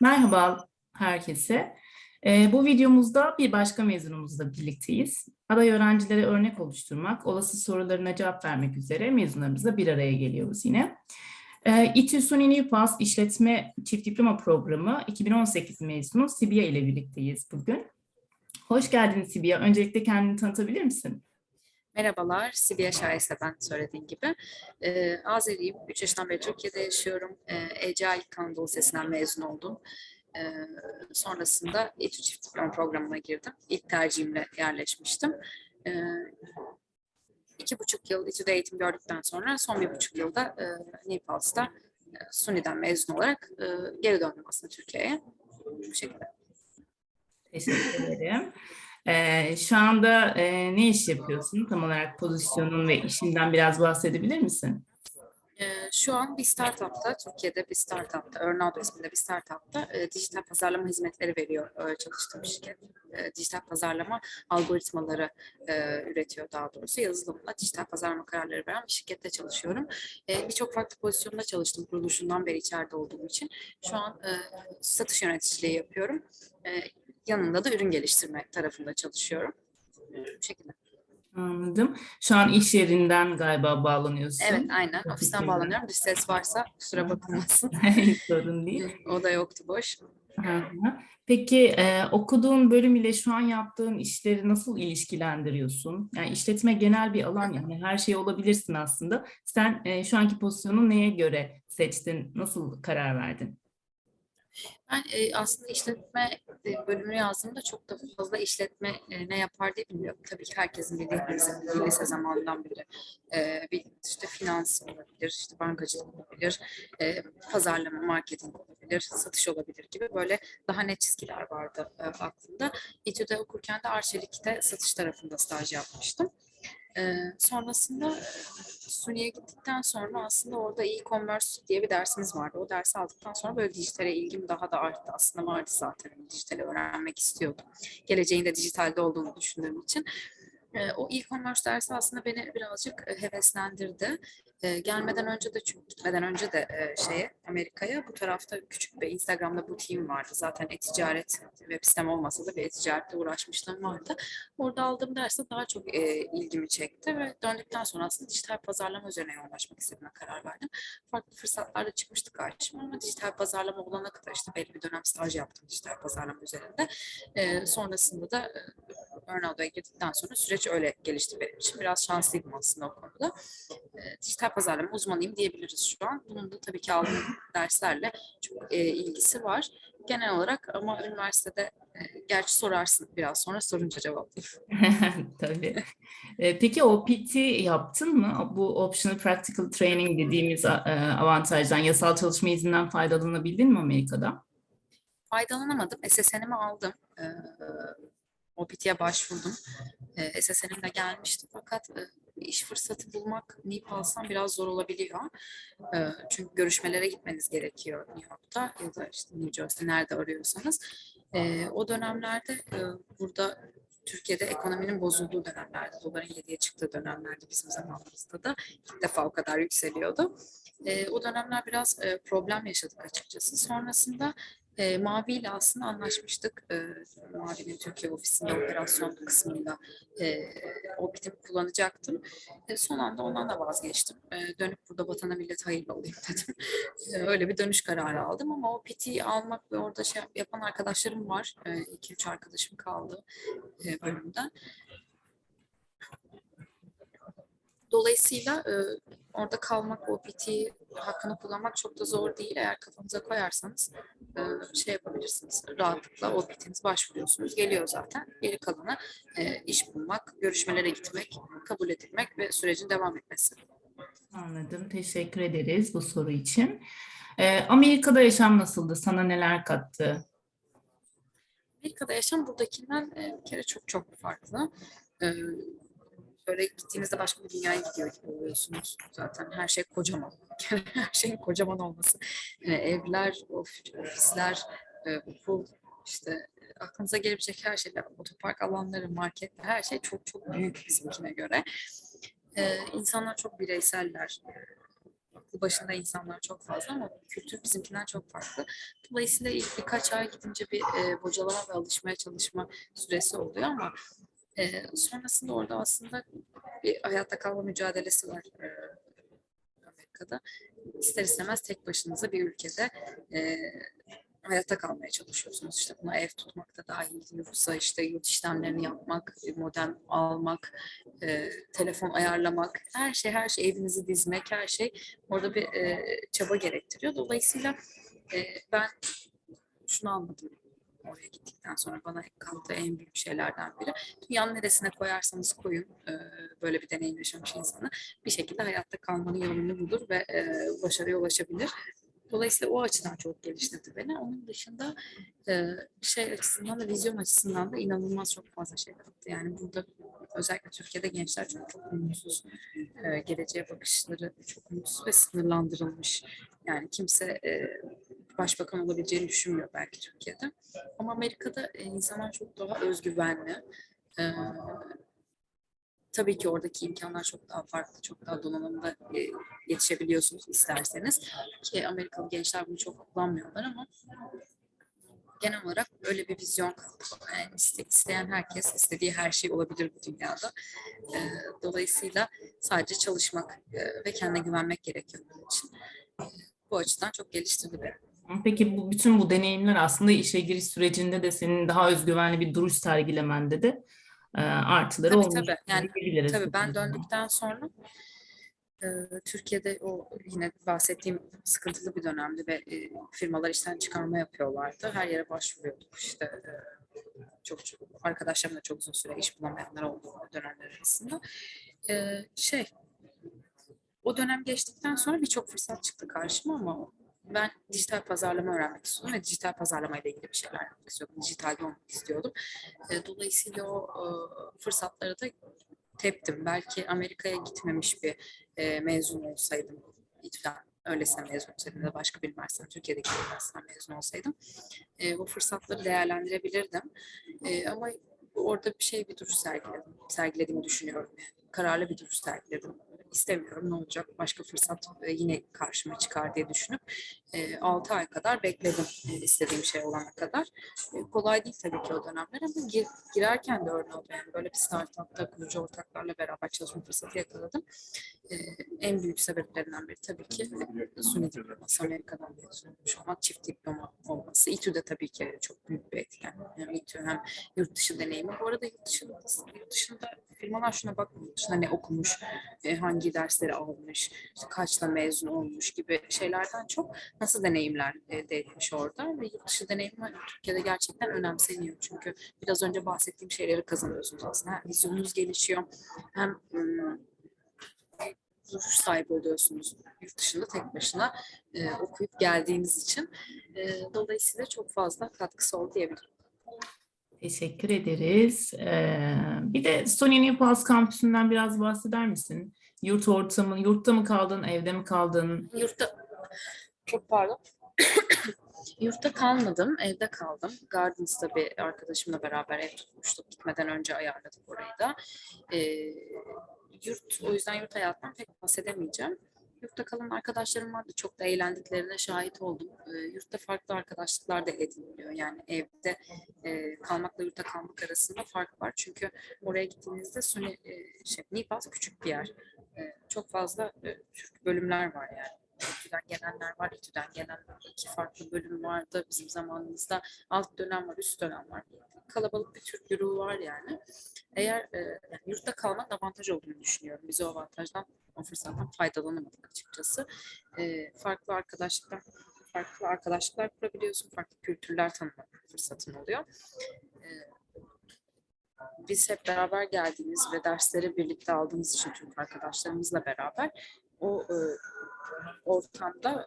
Merhaba herkese. Ee, bu videomuzda bir başka mezunumuzla birlikteyiz. Aday öğrencilere örnek oluşturmak, olası sorularına cevap vermek üzere mezunlarımızla bir araya geliyoruz yine. Ee, İTÜ SUNY Newpass İşletme Çift Diploma Programı 2018 mezunu Sibia ile birlikteyiz bugün. Hoş geldin Sibia. Öncelikle kendini tanıtabilir misin? Merhabalar, Sibiya Şahes'e ben söylediğin gibi. Ee, Azeriyim, 3 yaşından beri Türkiye'de yaşıyorum. Ee, Ece Ayık Anadolu Lisesi'nden mezun oldum. Ee, sonrasında İTÜ Çift Diploma programına girdim. İlk tercihimle yerleşmiştim. Ee, iki buçuk yıl İTÜ'de eğitim gördükten sonra son bir buçuk yılda e, Nepal'da e, SUNY'den mezun olarak e, geri döndüm aslında Türkiye'ye. Bu şekilde. Teşekkür ederim. Ee, şu anda e, ne iş yapıyorsun? Tam olarak pozisyonun ve işinden biraz bahsedebilir misin? Ee, Şu an bir startupta, Türkiye'de bir startupta, Earnado isminde bir startupta e, dijital pazarlama hizmetleri veriyor e, çalıştığım şirket. E, dijital pazarlama algoritmaları e, üretiyor daha doğrusu. Yazılımla dijital pazarlama kararları veren bir şirkette çalışıyorum. E, Birçok farklı pozisyonda çalıştım kuruluşundan beri içeride olduğum için. Şu an e, satış yöneticiliği yapıyorum. E, yanında da ürün geliştirme tarafında çalışıyorum. Bu şekilde. Anladım. Şu an iş yerinden galiba bağlanıyorsun. Evet aynen. Ofisten bağlanıyorum. Dış ses varsa kusura bakılmasın. Sorun değil. o da yoktu boş. Peki e, okuduğun bölüm ile şu an yaptığın işleri nasıl ilişkilendiriyorsun? Yani işletme genel bir alan yani her şey olabilirsin aslında. Sen e, şu anki pozisyonu neye göre seçtin? Nasıl karar verdin? Ben e, aslında işletme e, bölümünü yazdığımda çok da fazla işletme e, ne yapar diye bilmiyorum. Tabii ki herkesin bildiği lise, lise zamanından beri. E, bir, işte finans olabilir, işte bankacılık olabilir, e, pazarlama, marketing olabilir, satış olabilir gibi böyle daha net çizgiler vardı e, aklımda. İTÜ'de okurken de Arçelik'te satış tarafında staj yapmıştım. Ee, sonrasında Suni'ye gittikten sonra aslında orada e-commerce diye bir dersimiz vardı. O dersi aldıktan sonra böyle dijitale ilgim daha da arttı. Aslında vardı zaten dijitali öğrenmek istiyordum. Geleceğin de dijitalde olduğunu düşündüğüm için. O e-commerce dersi aslında beni birazcık heveslendirdi. Gelmeden önce de çünkü gitmeden önce de şeye Amerika'ya bu tarafta küçük bir Instagram'da bu team vardı. Zaten e-ticaret web sitem olmasa da bir e-ticaretle uğraşmışlığım vardı. Orada aldığım derste daha çok ilgimi çekti ve döndükten sonra aslında dijital pazarlama üzerine yoğunlaşmak istediğime karar verdim. Farklı fırsatlar da çıkmıştı karşıma ama dijital pazarlama olana kadar işte belli bir dönem staj yaptım dijital pazarlama üzerinde. Sonrasında da e, Earnado'ya girdikten sonra süreç öyle gelişti benim için. Biraz şanslıydım aslında o konuda. E, dijital pazarlama uzmanıyım diyebiliriz şu an. Bunun da tabii ki aldığım derslerle çok e, ilgisi var. Genel olarak ama üniversitede e, gerçi sorarsın biraz sonra sorunca cevaplayayım. Tabii. E, Peki OPT yaptın mı? Bu Optional Practical Training dediğimiz e, avantajdan, yasal çalışma izinden faydalanabildin mi Amerika'da? Faydalanamadım. SSN'imi aldım. E, OPT'ye başvurdum. E, SSN'im de gelmişti fakat e, iş fırsatı bulmak Nepal'san biraz zor olabiliyor. E, çünkü görüşmelere gitmeniz gerekiyor New York'ta ya da işte New Jersey nerede arıyorsanız. E, o dönemlerde e, burada Türkiye'de ekonominin bozulduğu dönemlerde, doların 7'ye çıktığı dönemlerde bizim zamanımızda da ilk defa o kadar yükseliyordu. E, o dönemler biraz e, problem yaşadık açıkçası. Sonrasında e, Mavi ile aslında anlaşmıştık. E, Mavi'nin Türkiye ofisinde operasyon kısmında e, o bitimi kullanacaktım. E, son anda ondan da vazgeçtim. E, dönüp burada vatana millet hayırlı olayım dedim. E, öyle bir dönüş kararı aldım ama o PT'yi almak ve orada şey yapan arkadaşlarım var. E, iki üç arkadaşım kaldı e, bölümden. Dolayısıyla e, orada kalmak, o PT hakkını kullanmak çok da zor değil. Eğer kafanıza koyarsanız e, şey yapabilirsiniz. Rahatlıkla o PT'niz başvuruyorsunuz. Geliyor zaten. Geri kalanı e, iş bulmak, görüşmelere gitmek, kabul edilmek ve sürecin devam etmesi. Anladım. Teşekkür ederiz bu soru için. E, Amerika'da yaşam nasıldı? Sana neler kattı? Amerika'da yaşam buradakinden e, bir kere çok çok farklı. E, böyle gittiğinizde başka bir dünyaya gidiyor gibi oluyorsunuz. Zaten her şey kocaman. her şeyin kocaman olması. E, evler, of- ofisler, e, okul, işte e, aklınıza gelebilecek her şeyler, otopark alanları, marketler, her şey çok çok büyük bizimkine göre. E, insanlar çok bireyseller. aklı başında insanlar çok fazla ama kültür bizimkinden çok farklı. Dolayısıyla ilk birkaç ay gidince bir e, bocalama ve alışmaya çalışma süresi oluyor ama e, sonrasında orada aslında bir hayatta kalma mücadelesi var e, Amerika'da. İster istemez tek başınıza bir ülkede e, hayatta kalmaya çalışıyorsunuz. İşte buna ev tutmak da dahil, yoksa işte yurt işlemlerini yapmak, modem almak, e, telefon ayarlamak, her şey her şey evinizi dizmek, her şey orada bir e, çaba gerektiriyor. Dolayısıyla e, ben şunu anladım oraya gittikten sonra bana kaldığı en büyük şeylerden biri. Dünyanın neresine koyarsanız koyun e, böyle bir deneyim yaşamış insanı bir şekilde hayatta kalmanın yolunu bulur ve e, başarıya ulaşabilir. Dolayısıyla o açıdan çok geliştirdi beni. Onun dışında e, şey açısından da vizyon açısından da inanılmaz çok fazla şey kattı. Yani burada özellikle Türkiye'de gençler çok çok umutsuz. E, geleceğe bakışları çok umutsuz ve sınırlandırılmış. Yani kimse e, başbakan olabileceğini düşünmüyor belki Türkiye'de. Ama Amerika'da e, insanlar çok daha özgüvenli. E, tabii ki oradaki imkanlar çok daha farklı, çok daha donanımda e, yetişebiliyorsunuz isterseniz. Ki Amerikalı gençler bunu çok kullanmıyorlar ama genel olarak öyle bir vizyon yani iste- isteyen herkes istediği her şey olabilir bu dünyada. E, dolayısıyla sadece çalışmak e, ve kendine güvenmek gerekiyor bunun için. E, bu açıdan çok geliştirdi beni. Peki bu bütün bu deneyimler aslında işe giriş sürecinde de senin daha özgüvenli bir duruş sergilemende de e, artıları Tabii, olmuş tabii. Yani, diyebiliriz. Tabii ben döndükten sonra e, Türkiye'de o yine bahsettiğim sıkıntılı bir dönemdi ve e, firmalar işten çıkarma yapıyorlardı. Her yere başvuruyorduk işte. e, çok, çok arkadaşlarım da çok uzun süre iş bulamayanlar oldu o dönemler arasında. E, şey o dönem geçtikten sonra birçok fırsat çıktı karşıma ama ben dijital pazarlama öğrenmek istiyordum ve dijital pazarlamayla ilgili bir şeyler yapmak istiyordum. Dijitalde olmak istiyordum. E, dolayısıyla o e, fırsatları da teptim. Belki Amerika'ya gitmemiş bir e, mezun olsaydım, İTÜ'den öylesine mezun olsaydım da başka bir üniversiteden, Türkiye'deki bir üniversiteden mezun olsaydım e, bu fırsatları değerlendirebilirdim. Ama orada bir şey bir duruş sergiledim, sergilediğimi düşünüyorum. Kararlı bir duruş sergiledim. İstemiyorum. Ne olacak? Başka fırsat e, yine karşıma çıkar diye düşünüp 6 ay kadar bekledim e, istediğim şey olana kadar. E, kolay değil tabii ki o dönemler ama gir- girerken de oldu. Yani böyle bir startupta kurucu ortaklarla beraber çalışma fırsatı yakaladım. E, en büyük sebeplerinden biri tabii ki e, SUNY diploması, Amerika'dan mezun olmuş olmak, çift diploma olması. İTÜ'de tabii ki çok büyük bir etken. Hem İTÜ hem yurt dışı deneyimi. Bu arada yurt dışında, yurt dışında firmalar şuna bakmıyor. Dışında ne okumuş, e, hangi dersleri almış, işte kaçla mezun olmuş gibi şeylerden çok nasıl deneyimler elde etmiş orada ve yurt dışı deneyimi Türkiye'de gerçekten önemseniyor. Çünkü biraz önce bahsettiğim şeyleri kazanıyorsunuz aslında. Hem vizyonunuz gelişiyor hem ım, duruş sahibi oluyorsunuz yurt dışında tek başına e, okuyup geldiğiniz için. E, dolayısıyla çok fazla katkısı oldu diyebilirim. Teşekkür ederiz. Ee, bir de Stony New Paltz kampüsünden biraz bahseder misin? Yurt ortamı, yurtta mı kaldın, evde mi kaldın? Yurtta çok pardon. Yurtta kalmadım, evde kaldım. Gardens'ta bir arkadaşımla beraber ev tutmuştuk. Gitmeden önce ayarladık orayı da. Ee, yurt, o yüzden yurt hayatından pek bahsedemeyeceğim. Yurtta kalan arkadaşlarım vardı. Çok da eğlendiklerine şahit oldum. Ee, yurtta farklı arkadaşlıklar da ediniliyor. Yani evde e, kalmakla yurtta kalmak arasında fark var. Çünkü oraya gittiğinizde Suni, e, şey, Nipaz küçük bir yer. E, çok fazla e, Türk bölümler var yani. İTÜ'den gelenler var, İTÜ'den gelen iki farklı bölüm vardı bizim zamanımızda. Alt dönem var, üst dönem var. Kalabalık bir Türk güruhu var yani. Eğer e, yani yurtta kalmanın avantaj olduğunu düşünüyorum. Biz o avantajdan, o fırsattan faydalanamadık açıkçası. E, farklı arkadaşlıklar farklı arkadaşlıklar kurabiliyorsun, farklı kültürler tanıma fırsatın oluyor. E, biz hep beraber geldiğimiz ve dersleri birlikte aldığımız için Türk arkadaşlarımızla beraber o e, ortamda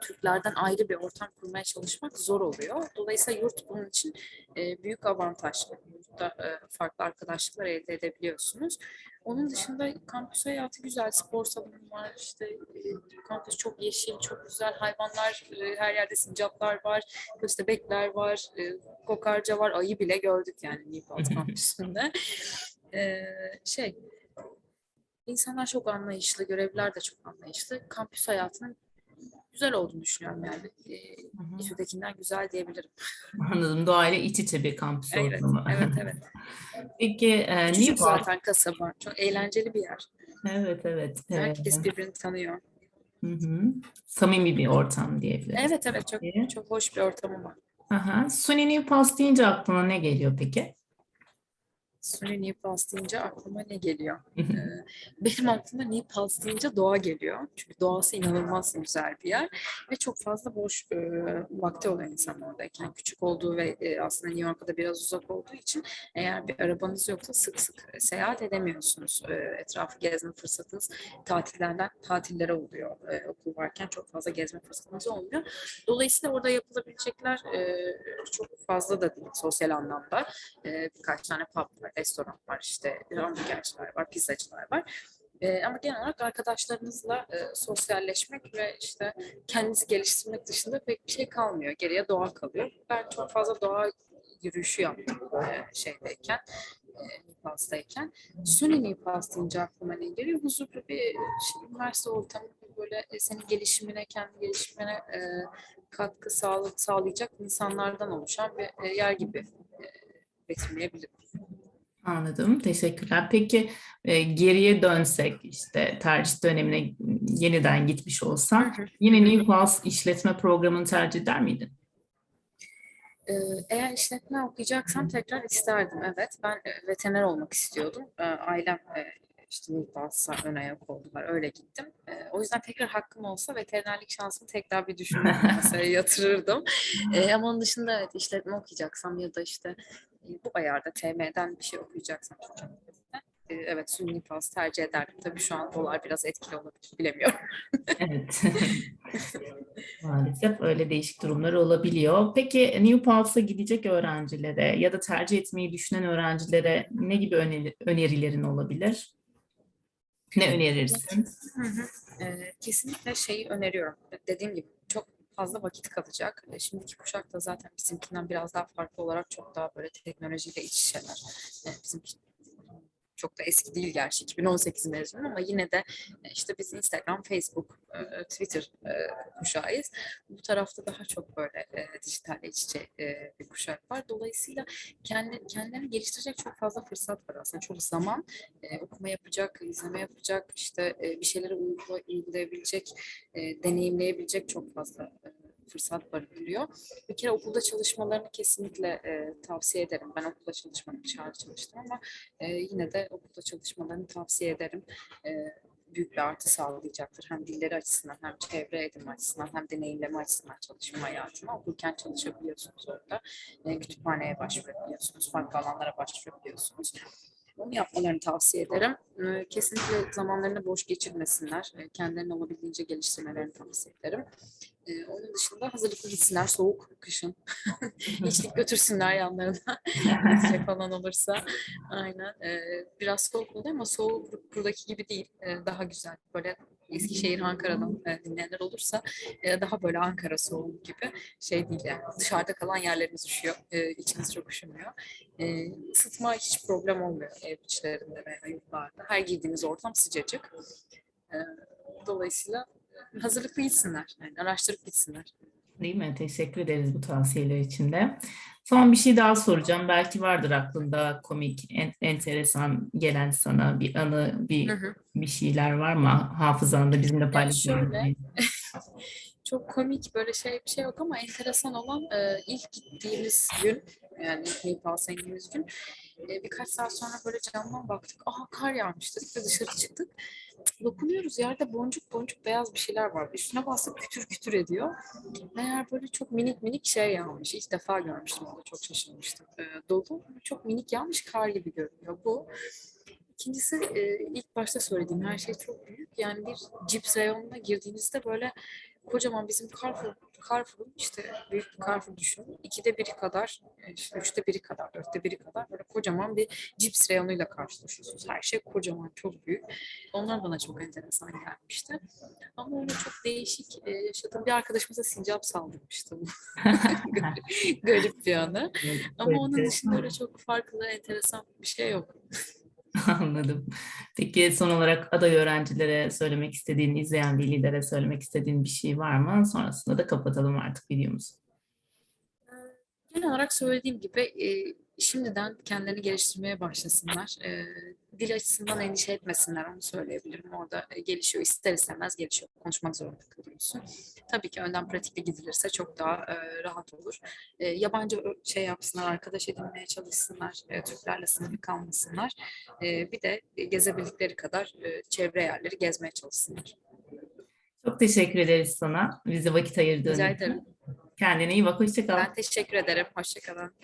Türklerden ayrı bir ortam kurmaya çalışmak zor oluyor. Dolayısıyla yurt bunun için e, büyük avantaj. Yurtta e, farklı arkadaşlıklar elde edebiliyorsunuz. Onun dışında kampüs hayatı güzel. Spor salonu var. İşte e, kampüs çok yeşil, çok güzel. Hayvanlar, e, her yerde sincaplar var. Köstebekler var. E, kokarca var. Ayı bile gördük yani Nipalt kampüsünde. E, şey İnsanlar çok anlayışlı, görevliler de çok anlayışlı. Kampüs hayatının güzel olduğunu düşünüyorum yani. Ee, Hı hı. İTÜ'dekinden güzel diyebilirim. Anladım. Doğayla iç içe bir kampüs Evet, ortamı. evet, evet. Peki e, Küçük New Park- zaten kasaba. Çok eğlenceli bir yer. Evet, evet. E, Herkes birbirini tanıyor. hı hı. Samimi bir ortam diyebiliriz. Evet evet çok çok hoş bir ortamı var. Aha. Suni New Pass deyince aklına ne geliyor peki? Suni New Paltz deyince aklıma ne geliyor? Ee, benim aklıma New Paltz deyince doğa geliyor. Çünkü doğası inanılmaz güzel bir yer. Ve çok fazla boş e, vakti olan insan oradayken. Küçük olduğu ve e, aslında New York'a da biraz uzak olduğu için eğer bir arabanız yoksa sık sık seyahat edemiyorsunuz. E, etrafı gezme fırsatınız tatillerden tatillere oluyor. E, okul varken çok fazla gezme fırsatınız olmuyor. Dolayısıyla orada yapılabilecekler e, çok fazla da değil sosyal anlamda. E, birkaç tane pub var, restoran var, işte hamburgerciler var, pizzacılar var. E, ama genel olarak arkadaşlarınızla e, sosyalleşmek ve işte kendinizi geliştirmek dışında pek bir şey kalmıyor. Geriye doğa kalıyor. Ben çok fazla doğa yürüyüşü yaptım e, şeydeyken, e, Nipals'tayken. Suni Nipals deyince aklıma ne geliyor? Huzurlu bir şey, üniversite ortamı böyle e, senin gelişimine, kendi gelişimine e, katkı sağla, sağlayacak insanlardan oluşan bir e, yer gibi e, betimleyebilirim. Anladım. Teşekkürler. Peki e, geriye dönsek işte tercih dönemine yeniden gitmiş olsan yine New Pass işletme programını tercih eder miydin? Ee, Eğer işletme okuyacaksam tekrar isterdim. Evet, ben e, veteriner olmak istiyordum. Ee, Ailem e, işte Nilpas'a ön ayak oldular. Öyle gittim. Ee, O yüzden tekrar hakkım olsa veterinerlik şansımı tekrar bir düşünüp masaya yatırırdım. Ama onun dışında evet işletme okuyacaksam ya da işte bu ayarda TM'den bir şey okuyacaksam e, evet Suni Nilpas tercih ederdim. Tabii şu an dolar biraz etkili olabilir. Bilemiyorum. Evet. Maalesef öyle değişik durumlar olabiliyor. Peki New Paltz'a gidecek öğrencilere ya da tercih etmeyi düşünen öğrencilere ne gibi öneri- önerilerin olabilir? Ne önerirsin? Hı hı. Ee, kesinlikle şeyi öneriyorum. Dediğim gibi fazla vakit kalacak. E, Şimdiki kuşak da zaten bizimkinden biraz daha farklı olarak çok daha böyle teknolojiyle iç içeler. E, Bizimki çok da eski değil gerçi 2018 mezunu ama yine de e, işte biz Instagram, Facebook, e, Twitter e, kuşağıyız. Bu tarafta daha çok böyle dijitalle iç içe bir kuşak var. Dolayısıyla kendi, kendilerini geliştirecek çok fazla fırsat var aslında. Çok zaman okuma yapacak, izleme yapacak, işte bir şeyleri uygula, uygulayabilecek, deneyimleyebilecek çok fazla fırsat barındırıyor. Bir kere okulda çalışmalarını kesinlikle e, tavsiye ederim. Ben okulda çalışmadım, dışarıda çalıştım ama e, yine de okulda çalışmalarını tavsiye ederim. E, büyük bir artı sağlayacaktır. Hem dilleri açısından hem çevre edinme açısından hem deneyimleme açısından çalışma hayatına. Okurken çalışabiliyorsunuz orada. E, kütüphaneye başvurabiliyorsunuz. Farklı alanlara başvurabiliyorsunuz. Onu yapmalarını tavsiye ederim. E, Kesinlikle zamanlarını boş geçirmesinler. E, Kendilerini olabildiğince geliştirmelerini tavsiye ederim. E, Onun dışında hazırlıklı gitsinler soğuk kışın. İçlik götürsünler yanlarına. Gidecek falan olursa. Aynen. Biraz soğuk oluyor ama soğuk buradaki gibi değil. Daha güzel. Böyle Eskişehir, Ankara'dan e, dinleyenler olursa e, daha böyle Ankara soğuğu gibi şey değil yani. Dışarıda kalan yerlerimiz üşüyor. E, içimiz çok üşümüyor. E, hiç problem olmuyor ev içlerinde veya yurtlarda. Her girdiğimiz ortam sıcacık. E, dolayısıyla hazırlıklı gitsinler. Yani araştırıp gitsinler. Değil mi? Teşekkür ederiz bu tavsiyeler için de. Son bir şey daha soracağım. Belki vardır aklında komik, en- enteresan gelen sana bir anı, bir Hı hı. bir şeyler var mı hafızanda bizimle paylaşabileceğin? Çok komik böyle şey bir şey yok ama enteresan olan e, ilk gittiğimiz gün yani Nepal'a indiğimiz gün e, birkaç saat sonra böyle camdan baktık. Aha kar yağmış dedik ve dışarı çıktık. Dokunuyoruz yerde boncuk boncuk beyaz bir şeyler var. Üstüne bastık kütür kütür ediyor. Meğer böyle çok minik minik şey yağmış. İlk defa görmüştüm onu çok şaşırmıştım. E, dolu çok minik yağmış kar gibi görünüyor bu. İkincisi e, ilk başta söylediğim her şey çok büyük. Yani bir cips reyonuna girdiğinizde böyle kocaman bizim Carrefour, Carrefour'un işte büyük bir Carrefour düşünün. İkide biri kadar, e, işte üçte biri kadar, dörtte biri kadar böyle kocaman bir cips reyonuyla karşılaşıyorsunuz. Her şey kocaman, çok büyük. Onlar bana çok enteresan gelmişti. Ama öyle çok değişik e, yaşadığım bir arkadaşımıza sincap saldırmıştı bu. Garip- Garip bir anı. Ama onun dışında öyle çok farklı, enteresan bir şey yok. Anladım. Peki son olarak aday öğrencilere söylemek istediğin, izleyen velilere söylemek istediğin bir şey var mı? Sonrasında da kapatalım artık videomuzu. Genel olarak söylediğim gibi e, şimdiden kendilerini geliştirmeye başlasınlar. E, dil açısından endişe etmesinler onu söyleyebilirim. Orada e, gelişiyor ister istemez gelişiyor. Konuşmak zorunda kalıyorsun. Tabii ki önden pratikle gidilirse çok daha e, rahat olur. E, yabancı şey yapsınlar, arkadaş edinmeye çalışsınlar. E, Türklerle sınırlı kalmasınlar. E, bir de e, gezebildikleri kadar e, çevre yerleri gezmeye çalışsınlar. Çok teşekkür ederiz sana. Bize vakit ayırdığın Rica için. ederim. Kendine iyi bak. Hoşça kal. Ben teşekkür ederim. Hoşçakalın.